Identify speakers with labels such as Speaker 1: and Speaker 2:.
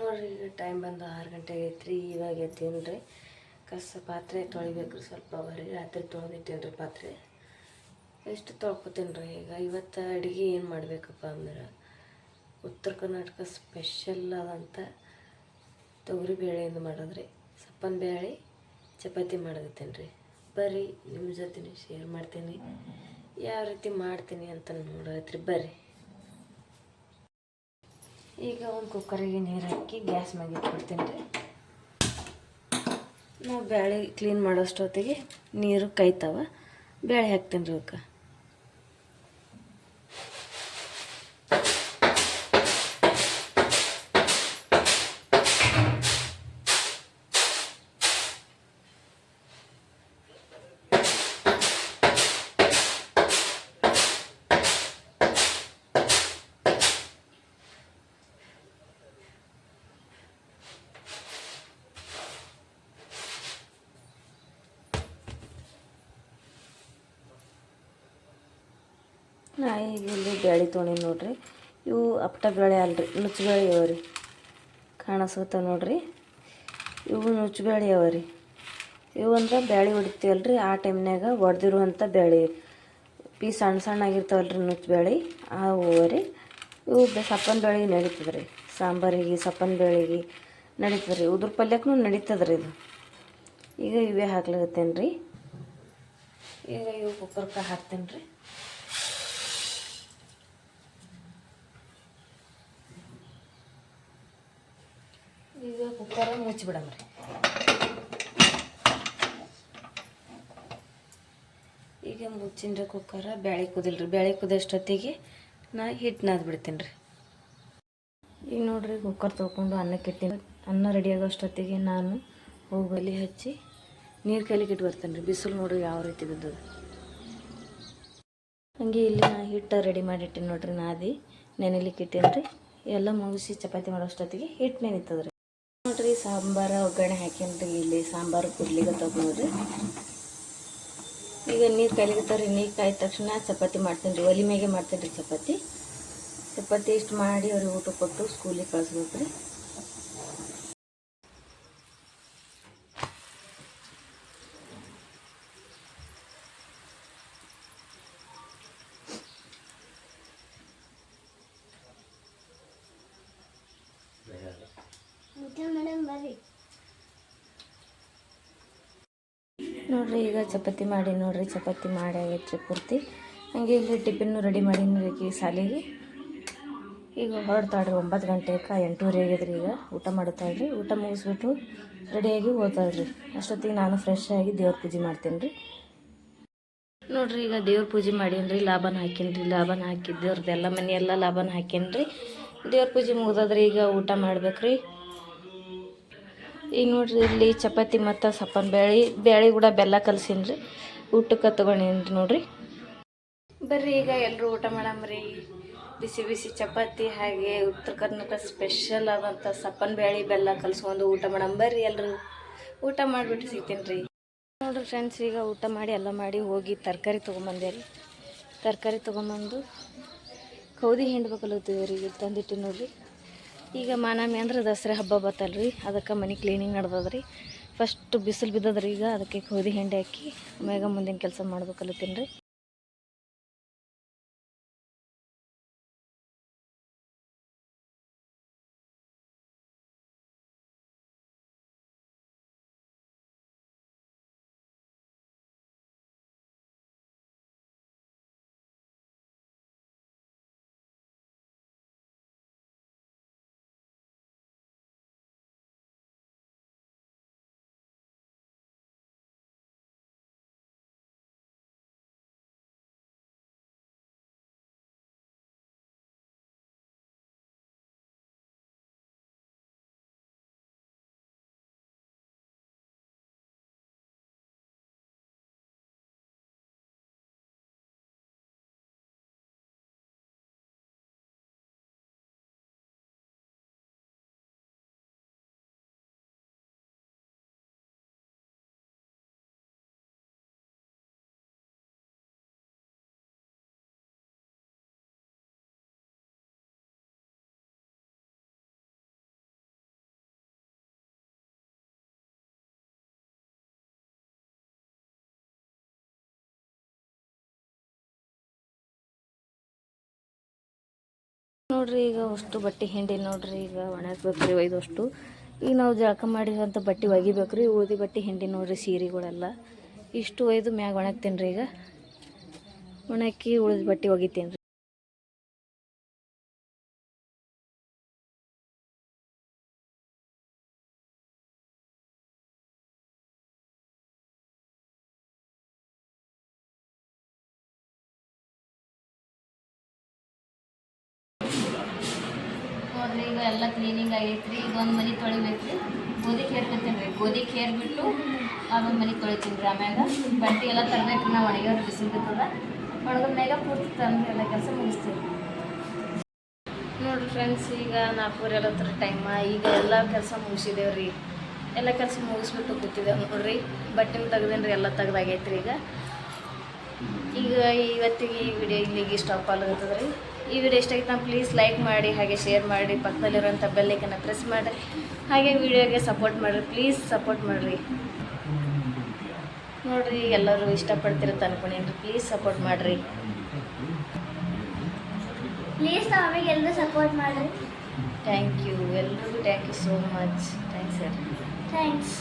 Speaker 1: ನೋಡ್ರಿ, ಈಗ ಟೈಮ್ ಬಂದು ಆರು ಗಂಟೆ ಆಗೈತೆ ರೀ ಇವಾಗ ಎತ್ತೀನಿ ರೀ ಕಸ ಪಾತ್ರೆ ತೊಳಿಬೇಕು ರೀ ಸ್ವಲ್ಪ ಬರ್ರಿ ರಾತ್ರಿ ತೊಳೆದಿಟ್ಟೇನಿ ರೀ ಪಾತ್ರೆ. ಎಷ್ಟು ತೊಳ್ಕೊತೀನಿ ರೀ ಈಗ? ಇವತ್ತು ಅಡುಗೆ ಏನು ಮಾಡಬೇಕಪ್ಪ ಅಂದ್ರೆ, ಉತ್ತರ ಕರ್ನಾಟಕ ಸ್ಪೆಷಲ್ ಆದಂಥ ತೊಗರಿ ಬೇಳೆಯಿಂದ ಮಾಡಿದ್ರಿ. ಸಪ್ಪನ ಬೇಳೆ, ಚಪಾತಿ ಮಾಡಕತ್ತೀನಿ ರೀ ಬರ್ರಿ ನಿಮ್ಮ ಜೊತೆ ಶೇರ್ ಮಾಡ್ತೀನಿ. ಯಾವ ರೀತಿ ಮಾಡ್ತೀನಿ ಅಂತ ನೋಡತ್ರಿ ಬರ್ರಿ. ಈಗ ಒಂದು ಕುಕ್ಕರಿಗೆ ನೀರು ಹಾಕಿ ಗ್ಯಾಸ್ ಮ್ಯಾಗ ಇಟ್ಬಿಡ್ತೀನಿ ರೀ. ನಾವು ಬೇಳೆ ಕ್ಲೀನ್ ಮಾಡೋಷ್ಟೊತ್ತಿಗೆ ನೀರು ಕಾಯ್ತಾವ ಬೇಳೆ ಹಾಕ್ತೀನಿ ರೀ ಅವಕ್ಕೆ. ನಾ ಈಗ ಇಲ್ಲಿ ಬ್ಯಾಳಿ ತೊಗೊಂಡೀನಿ ನೋಡ್ರಿ. ಇವು ಅಪ್ಟ ಬೇಳೆ ಅಲ್ರಿ ನುಚ್ಚು ಬೇಳೆ ಅವ ರೀ ಕಾಣಿಸ್ಕೊತಾವ ನೋಡ್ರಿ. ಇವು ನುಚ್ಚು ಬೇಳೆ ಅವ ರೀ ಇವು ಅಂದ್ರೆ ಬ್ಯಾಳಿ ಹೊಡಿತೀವಲ್ಲ ರೀ ಆ ಟೈಮ್ನಾಗ ಒಡೆದಿರುವಂಥ ಬೇಳೆ ಪೀಸ್ ಸಣ್ಣ ಸಣ್ಣ ಆಗಿರ್ತಾವಲ್ರಿ ನುಚ್ಚು ಬೇಳೆ ಅವು ರೀ. ಇವು ಸಪ್ಪನ ಬೇಳೆಗೆ ನಡೀತದೆ ರೀ ಸಾಂಬಾರಿಗೆ, ಸಪ್ಪನ ಬೇಳೆಗೆ ನಡೀತದೆ ರೀ ಉದ್ರ ಪಲ್ಯಕ್ಕೂ ನಡೀತದೆ ರೀ ಇದು. ಈಗ ಇವೇ ಹಾಕ್ಲಾಗತ್ತೇನೆ ರೀ ಈಗ ಇವು ಕುಕ್ಕರ್ಗೆ ಹಾಕ್ತೇನೆ ರೀ ಈಗ ಕುಕ್ಕರ ಮುಚ್ಚಿಬಿಡಮ್ರಿ ಈಗ ಮುಚ್ಚಿನ್ರಿ ಕುಕ್ಕರ, ಬ್ಯಾಳಿ ಕುದಿಲ್ರಿ. ಬ್ಯಾಳಿ ಕುದಷ್ಟೊತ್ತಿಗೆ ನಾ ಹಿಟ್ಟು ನಾದ್ ಬಿಡ್ತೀನಿ ರೀ ಈಗ ನೋಡ್ರಿ ಕುಕ್ಕರ್ ತೊಗೊಂಡು ಅನ್ನಕ್ಕೆ ಇಟ್ಟಿನಿ. ಅನ್ನ ರೆಡಿ ಆಗೋಷ್ಟೊತ್ತಿಗೆ ನಾನು ಹೋಗಲಿ ಹಚ್ಚಿ ನೀರು ಕೈಲಿಕ್ಕೆ ಇಟ್ಟು ಬರ್ತೇನೆ ರೀ ಬಿಸಿಲು ನೋಡ್ರಿ ಯಾವ ರೀತಿ ಬಿದ್ದದ. ಹಂಗೆ ಇಲ್ಲಿ ನಾ ಹಿಟ್ಟು ರೆಡಿ ಮಾಡಿಟ್ಟಿನಿ ನೋಡ್ರಿ, ನಾದಿ ನೆನೆಲಿಕ್ಕೆ ಇಟ್ಟೇನಿ ರೀ ಎಲ್ಲ ಮುಗಿಸಿ ಚಪಾತಿ ಮಾಡೋಷ್ಟೊತ್ತಿಗೆ ಹಿಟ್ಟು ನೆನಿತದ ರೀ ನೋಡ್ರಿ, ಸಾಂಬಾರು ಒಗ್ಗರಣೆ ಹಾಕೇನ್ರಿ ಇಲ್ಲಿ ಸಾಂಬಾರು ಕುದ್ಲಿಗತ್ತದ ತಗೊಳ್ರಿ ಈಗ ನೀರು ಕಲಿಗತ್ತಾರ ನೀರು ಕಾಯ್ದ ತಕ್ಷಣ ಚಪಾತಿ ಮಾಡ್ತೀನಿ ರೀ ಒಲಿ ಮ್ಯಾಗೆ ಮಾಡ್ತೀನಿ ರೀ ಚಪಾತಿ. ಚಪಾತಿ ಇಷ್ಟು ಮಾಡಿ ಅವ್ರಿಗೆ ಊಟ ಕೊಟ್ಟು ಸ್ಕೂಲಿಗೆ ಕಳಿಸ್ಬೇಕು ರೀ ನೋಡ್ರಿ, ಈಗ ಚಪಾತಿ ಮಾಡಿ ನೋಡಿರಿ, ಚಪಾತಿ ಮಾಡಿ ಆಗೈತೆ ರೀ ಪೂರ್ತಿ. ಹಂಗೆ ಇಲ್ಲಿ ಟಿಫಿನ್ನು ರೆಡಿ ಮಾಡಿ ಈಗ ಸಾಲಿಗೆ ಈಗ ಹೊರಡ್ತಾಳ್ರಿ, ಒಂಬತ್ತು ಗಂಟೆಗೆ ಎಂಟೂವರೆ ಆಗಿದ್ರಿ ಈಗ ಊಟ ಮಾಡುತ್ತಾಳ್ರಿ. ಊಟ ಮುಗಿಸ್ಬಿಟ್ಟು ರೆಡಿಯಾಗಿ ಓದ್ತಾಳ್ರಿ. ಅಷ್ಟೊತ್ತಿಗೆ ನಾನು ಫ್ರೆಶ್ ಆಗಿ ದೇವ್ರ ಪೂಜೆ ಮಾಡ್ತೀನಿ ರೀ ನೋಡ್ರಿ, ಈಗ ದೇವ್ರ ಪೂಜೆ ಮಾಡೀನಿ ಲಾಭನ ಹಾಕೀನಿ ಲಾಭನ ಹಾಕಿ ಎಲ್ಲ ಮನೆ ಎಲ್ಲ ಲಾಭನ ಹಾಕೀನಿ ರೀ ದೇವ್ರ ಪೂಜೆ ಮುಗ್ದದ್ರಿ, ಈಗ ಊಟ ಮಾಡ್ಬೇಕ್ರಿ. ಈಗ ನೋಡ್ರಿ ಇಲ್ಲಿ ಚಪಾತಿ ಮತ್ತು ಸಪ್ಪನ ಬೇಳೆ ಬೇಳೆ ಕೂಡ ಬೆಲ್ಲ ಕಲ್ಸೀನಿ ರೀ ಊಟಕ್ಕೆ ತೊಗೊಂಡೇನಿ ನೋಡಿರಿ. ಬರ್ರಿ ಈಗ ಎಲ್ಲರೂ ಊಟ ಮಾಡಮ್ರಿ. ಬಿಸಿ ಬಿಸಿ ಚಪಾತಿ ಹಾಗೆ ಉತ್ತರ ಕರ್ನಾಟಕ ಸ್ಪೆಷಲ್ ಆದಂಥ ಸಪ್ಪನ ಬೇಳೆ ಬೆಲ್ಲ ಕಲ್ಸ್ಕೊಂಡು ಊಟ ಮಾಡಮ್. ಬರ್ರಿ ಎಲ್ಲರೂ ಊಟ ಮಾಡಿಬಿಟ್ಟು ಸಿಗ್ತೀನಿ ರೀ ನೋಡ್ರಿ ಫ್ರೆಂಡ್ಸ್ ಈಗ ಊಟ ಮಾಡಿ ಎಲ್ಲ ಮಾಡಿ ಹೋಗಿ ತರಕಾರಿ ತೊಗೊಂಬಂದೆ ರೀ. ತರಕಾರಿ ತೊಗೊಂಬಂದು ಕೌದಿ ಹಿಂಡ್ಬೇಕಲ್ಲತ್ತೀವಿ ರೀ ತಂದಿಟ್ಟು ನೋಡ್ರಿ. ಈಗ ಮಾನಮಿ ಅಂದ್ರೆ ದಸರಾ ಹಬ್ಬ ಬತ್ತಲ್ರಿ. ಅದಕ್ಕೆ ಮನೆ ಕ್ಲೀನಿಂಗ್ ನಡ್ದದ್ರಿ. ಫಸ್ಟ್ ಬಿಸಿಲು ಬಿದ್ದದ್ರಿ ಈಗ ಅದಕ್ಕೆ ಗೋಧಿ ಹಿಂಡಿ ಹಾಕಿ, ಆಮ್ಯಾಗ ಮುಂದಿನ ಕೆಲಸ ಮಾಡ್ಬೇಕಲ್ಲತ್ತೀನಿ ರೀ ನೋಡ್ರಿ, ಈಗ ಅಷ್ಟು ಬಟ್ಟೆ ಹಿಂಡಿ ನೋಡ್ರಿ, ಈಗ ಒಣಗ್ಬೇಕು ರೀ ಒಯ್ದಷ್ಟು. ಈಗ ನಾವು ಜಳಕ ಮಾಡಿರೋಂಥ ಬಟ್ಟೆ ಒಗಿಬೇಕು ರೀ ಉಳ್ದಿ ಬಟ್ಟೆ ಹಿಂಡಿ ನೋಡ್ರಿ, ಸೀರೆಗಳೆಲ್ಲ. ಇಷ್ಟು ಒಯ್ದು ಮ್ಯಾಗ ಒಣಗ್ತೀನಿ ರೀ ಈಗ. ಒಣಕ್ಕಿ ಉಳಿದ ಬಟ್ಟೆ ಒಗಿತೀನಿ ರೀ ಈಗ ಎಲ್ಲ ಕ್ಲೀನಿಂಗ್ ಆಗೈತೆ ರೀ ಈಗ ಒಂದು ಮನೆ ತೊಳಿಬೇಕು ರೀ ಗೋಧಿ ಕೇರ್ಕೊತೀನಿ ರೀ ಗೋಧಿ ಕೇರ್ಬಿಟ್ಟು ಆಮೇಲೆ ಮನೆ ತೊಳಿತೀನಿ ರೀ ಆಮ್ಯಾಗ. ಬಟ್ಟೆ ಎಲ್ಲ ತರಬೇಕು ನಾವು ಒಣಗ್ಯಾವ್ರಿ ಬಿಸಿಲ್ತದ ಒಣಗದ ಮ್ಯಾಗ ಪೂರ್ತಿ ತಂದು ಎಲ್ಲ ಕೆಲಸ ಮುಗಿಸ್ತೀವಿ. ನೋಡ್ರಿ ಫ್ರೆಂಡ್ಸ್ ಈಗ ನಾಲ್ಕೂವರೆ ಎಲ್ಲ ಥರ ಟೈಮ ಈಗ ಎಲ್ಲ ಕೆಲಸ ಮುಗಿಸಿದೇವೆ ರೀ. ಎಲ್ಲ ಕೆಲಸ ಮುಗಿಸ್ಬಿಟ್ಟು ಕೂತಿದ್ದೇವೆ ನೋಡ್ರಿ. ಬಟ್ಟೆನ ತೆಗ್ದೇನು ರೀ ಎಲ್ಲ ತೆಗ್ದಾಗೈತ್ರಿ ಈಗ. ಈಗ ಇವತ್ತಿಗೆ ಈ ವಿಡಿಯೋ ಇಲ್ಲಿಗೆ ಸ್ಟಾಪ್ ರೀ ಈ ವಿಡಿಯೋ ಇಷ್ಟ ಆಗಿತ್ತು ಪ್ಲೀಸ್ ಲೈಕ್ ಮಾಡಿ ಹಾಗೆ ಶೇರ್ ಮಾಡಿ ಪಕ್ಕದಲ್ಲಿರುವಂಥ ಬೆಲ್ಲೈಕನ್ನು ಪ್ರೆಸ್ ಮಾಡಿ. ಹಾಗೆ ವಿಡಿಯೋಗೆ ಸಪೋರ್ಟ್ ಮಾಡಿರಿ ಪ್ಲೀಸ್ ಸಪೋರ್ಟ್ ಮಾಡಿರಿ. ನೋಡಿರಿ ಎಲ್ಲರೂ ಇಷ್ಟಪಡ್ತಿರತ್ತ ಅನ್ಕೊಂಡೇನ್ರಿ ಪ್ಲೀಸ್ ಸಪೋರ್ಟ್ ಮಾಡಿರಿ.
Speaker 2: ಪ್ಲೀಸ್ ಎಲ್ಲರೂ ಸಪೋರ್ಟ್ ಮಾಡಿರಿ.
Speaker 1: ಥ್ಯಾಂಕ್ ಯು ಎಲ್ಲರಿಗೂ thank you so much thanks sir
Speaker 2: thanks